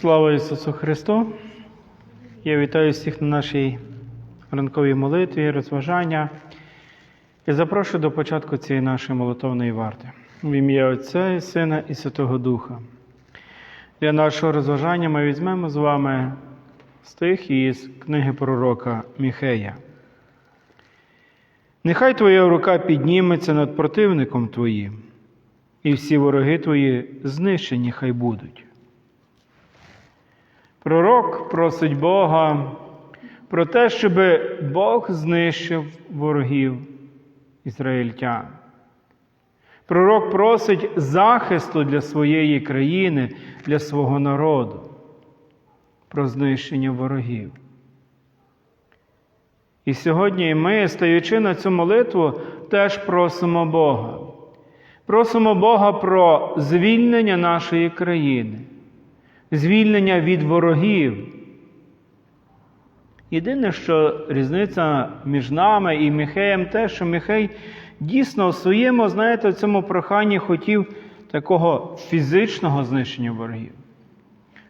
Слава Ісусу Христу! Я вітаю всіх на нашій ранковій молитві, розважання і запрошую до початку цієї нашої молитовної варти. В ім'я Отця і Сина і Святого Духа. Для нашого розважання ми візьмемо з вами стих із книги пророка Міхея. Нехай твоя рука підніметься над противником твоїм, і всі вороги твої знищені хай будуть. Пророк просить Бога про те, щоб Бог знищив ворогів ізраїльтян. Пророк просить захисту для своєї країни, для свого народу, про знищення ворогів. І сьогодні ми, стаючи на цю молитву, теж просимо Бога. Просимо Бога про звільнення нашої країни звільнення від ворогів. Єдине, що різниця між нами і Міхеєм те, що Міхей дійсно у своєму, знаєте, в цьому проханні хотів такого фізичного знищення ворогів.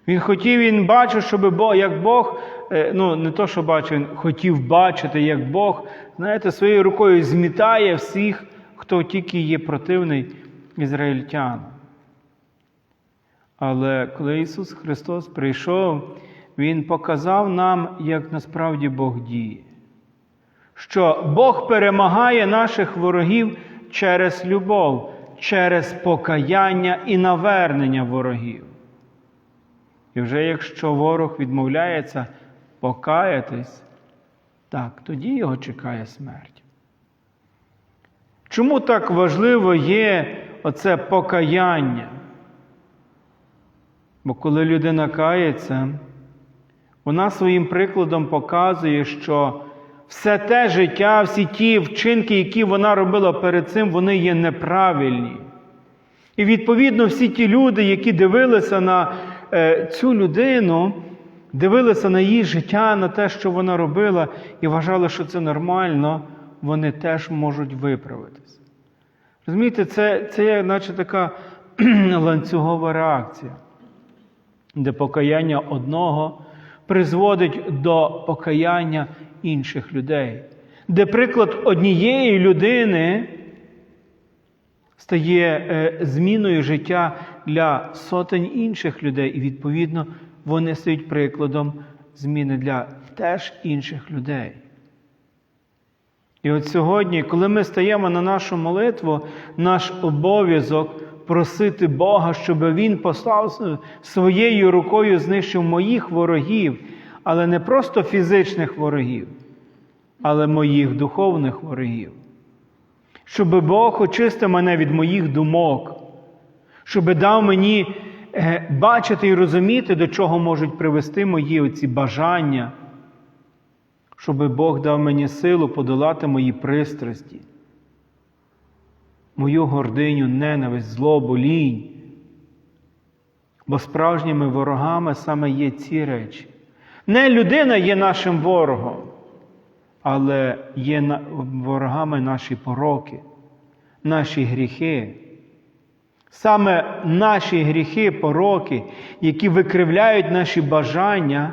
Він хотів, він бачив, щоб Бог, як Бог, е, ну не то, що бачив, він хотів бачити, як Бог, знаєте, своєю рукою змітає всіх, хто тільки є противний ізраїльтянам. Але коли Ісус Христос прийшов, Він показав нам, як насправді Бог діє. Що Бог перемагає наших ворогів через любов, через покаяння і навернення ворогів. І вже якщо ворог відмовляється покаятись, так, тоді його чекає смерть. Чому так важливо є оце покаяння? Бо коли людина кається, вона своїм прикладом показує, що все те життя, всі ті вчинки, які вона робила перед цим, вони є неправильні. І відповідно всі ті люди, які дивилися на е, цю людину, дивилися на її життя, на те, що вона робила, і вважали, що це нормально, вони теж можуть виправитися. Розумієте, це, це є, наче така ланцюгова реакція де покаяння одного призводить до покаяння інших людей, де приклад однієї людини стає е, зміною життя для сотень інших людей, і, відповідно, вони стають прикладом зміни для теж інших людей. І от сьогодні, коли ми стаємо на нашу молитву, наш обов'язок просити Бога, щоб Він послав своєю рукою знищив моїх ворогів, але не просто фізичних ворогів, але моїх духовних ворогів. Щоб Бог очистив мене від моїх думок, щоб дав мені е, бачити і розуміти, до чого можуть привести мої оці бажання, щоб Бог дав мені силу подолати мої пристрасті мою гординю, ненависть, злобу, лінь. Бо справжніми ворогами саме є ці речі. Не людина є нашим ворогом, але є ворогами наші пороки, наші гріхи. Саме наші гріхи, пороки, які викривляють наші бажання,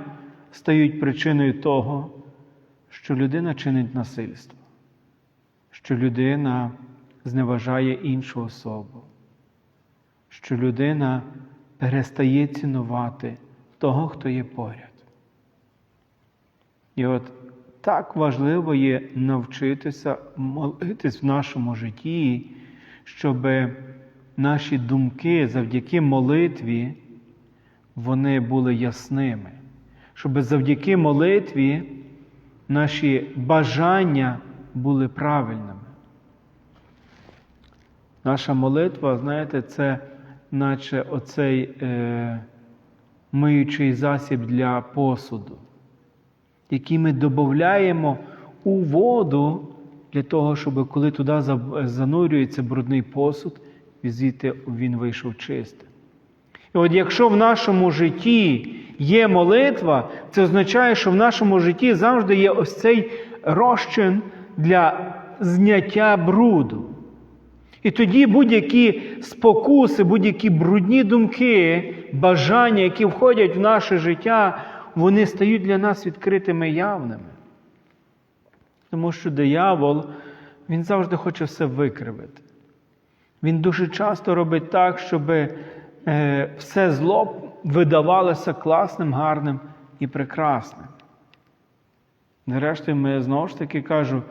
стають причиною того, що людина чинить насильство, що людина зневажає іншу особу, що людина перестає цінувати того, хто є поряд. І от так важливо є навчитися молитись в нашому житті, щоб наші думки завдяки молитві вони були ясними, щоб завдяки молитві наші бажання були правильними. Наша молитва, знаєте, це наче оцей е, миючий засіб для посуду, який ми додаємо у воду для того, щоб коли туди занурюється брудний посуд, звідти він вийшов чистим. І от якщо в нашому житті є молитва, це означає, що в нашому житті завжди є ось цей розчин для зняття бруду. І тоді будь-які спокуси, будь-які брудні думки, бажання, які входять в наше життя, вони стають для нас відкритими явними. Тому що диявол, він завжди хоче все викривити. Він дуже часто робить так, щоб е, все зло видавалося класним, гарним і прекрасним. Нарешті, ми знову ж таки кажу,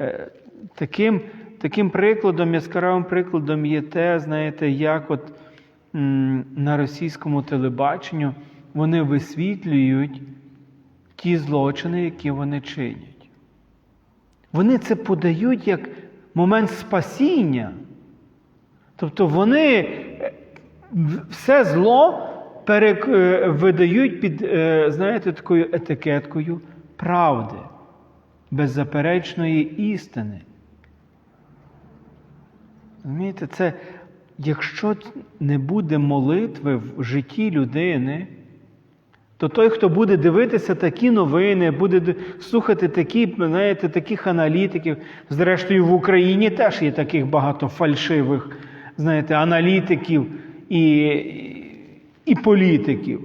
е, таким, таким прикладом, яскравим прикладом є те, знаєте, як от на російському телебаченню вони висвітлюють ті злочини, які вони чинять. Вони це подають як момент спасіння. Тобто вони е, все зло перек... е, видають під, е, знаєте, такою етикеткою правди, беззаперечної істини. Розумієте, це якщо не буде молитви в житті людини, то той, хто буде дивитися такі новини, буде слухати такі, знаєте, таких аналітиків, зрештою в Україні теж є таких багато фальшивих, знаєте, аналітиків і, і політиків.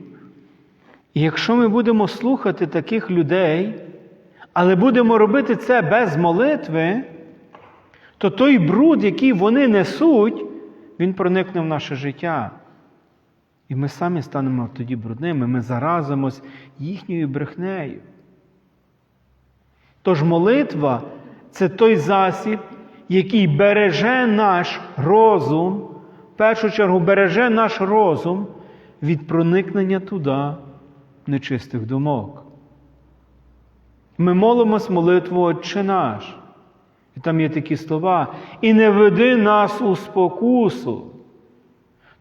І якщо ми будемо слухати таких людей, але будемо робити це без молитви, то той бруд, який вони несуть, він проникне в наше життя. І ми самі станемо тоді брудними, ми заразимось їхньою брехнею. Тож молитва це той засіб, який береже наш розум, в першу чергу береже наш розум від проникнення туди нечистих думок. Ми молимось молитву Отче наш. І там є такі слова. І не веди нас у спокусу.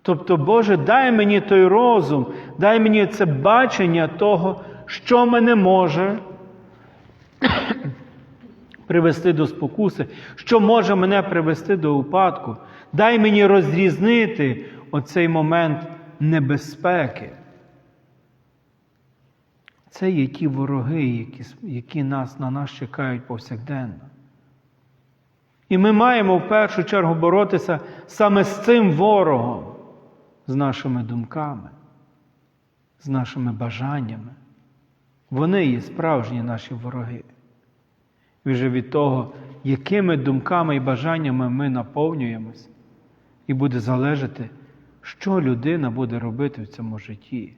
Тобто, Боже, дай мені той розум, дай мені це бачення того, що мене може привести до спокуси, що може мене привести до упадку. Дай мені розрізнити оцей момент небезпеки. Це є ті вороги, які, які нас, на нас чекають повсякденно. І ми маємо в першу чергу боротися саме з цим ворогом, з нашими думками, з нашими бажаннями. Вони є справжні наші вороги. І вже від того, якими думками і бажаннями ми наповнюємось, і буде залежати, що людина буде робити в цьому житті.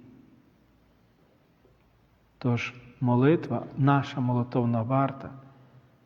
Тож молитва, наша молитовна варта,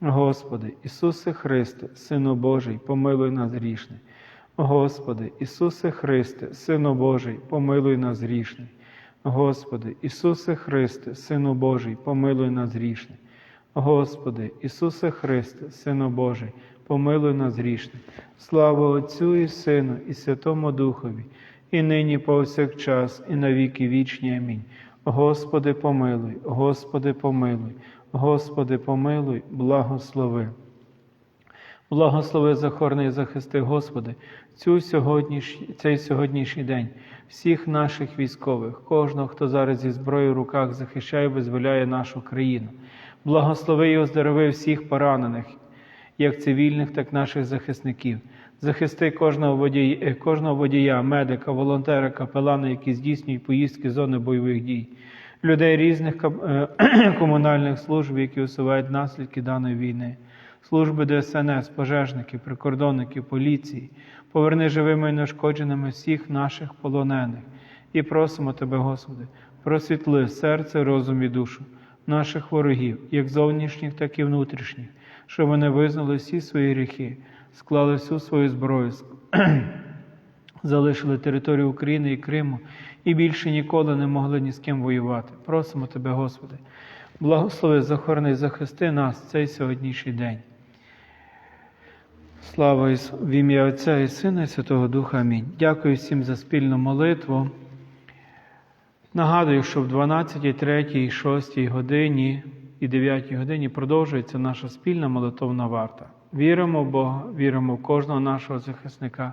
Господи, Ісусе Христе, Сину Божий, помилуй нас грішне. Господи, Ісусе Христе, Сину Божий, помилуй нас грішне. Господи, Ісусе Христе, Сину Божий, помилуй нас грішне. Господи, Ісусе Христе, Сину Божий, помилуй нас грішне. Слава Отцю і Сину, і Святому Духові, і нині повсякчас, і на віки вічні. Амінь. Господи, помилуй, Господи, помилуй, Господи, помилуй, благослови. Благослови захорний захисти, Господи, цю сьогодніш... цей сьогоднішній день всіх наших військових, кожного, хто зараз зі зброєю в руках захищає, визволяє нашу країну. Благослови і оздорови всіх поранених, як цивільних, так і наших захисників. Захисти кожного водія, кожного водія, медика, волонтера, капелана, які здійснюють поїздки зони бойових дій, людей різних е, комунальних служб, які усувають наслідки даної війни. служби ДСНС, пожежників, прикордонників, поліції. Поверни живими і неушкодженими всіх наших полонених. І просимо Тебе, Господи, просвітли серце, розум і душу наших ворогів, як зовнішніх, так і внутрішніх, щоб вони визнали всі свої гріхи, склали всю свою зброю, залишили територію України і Криму і більше ніколи не могли ні з ким воювати. Просимо Тебе, Господи, благослови, захорони і захисти нас цей сьогоднішній день. Слава в ім'я Отця і Сина і Святого Духа. Амінь. Дякую всім за спільну молитву. Нагадую, що в 12, 3, 6 годині і 9 годині продовжується наша спільна молитовна варта. Віримо в Бога, віримо в кожного нашого захисника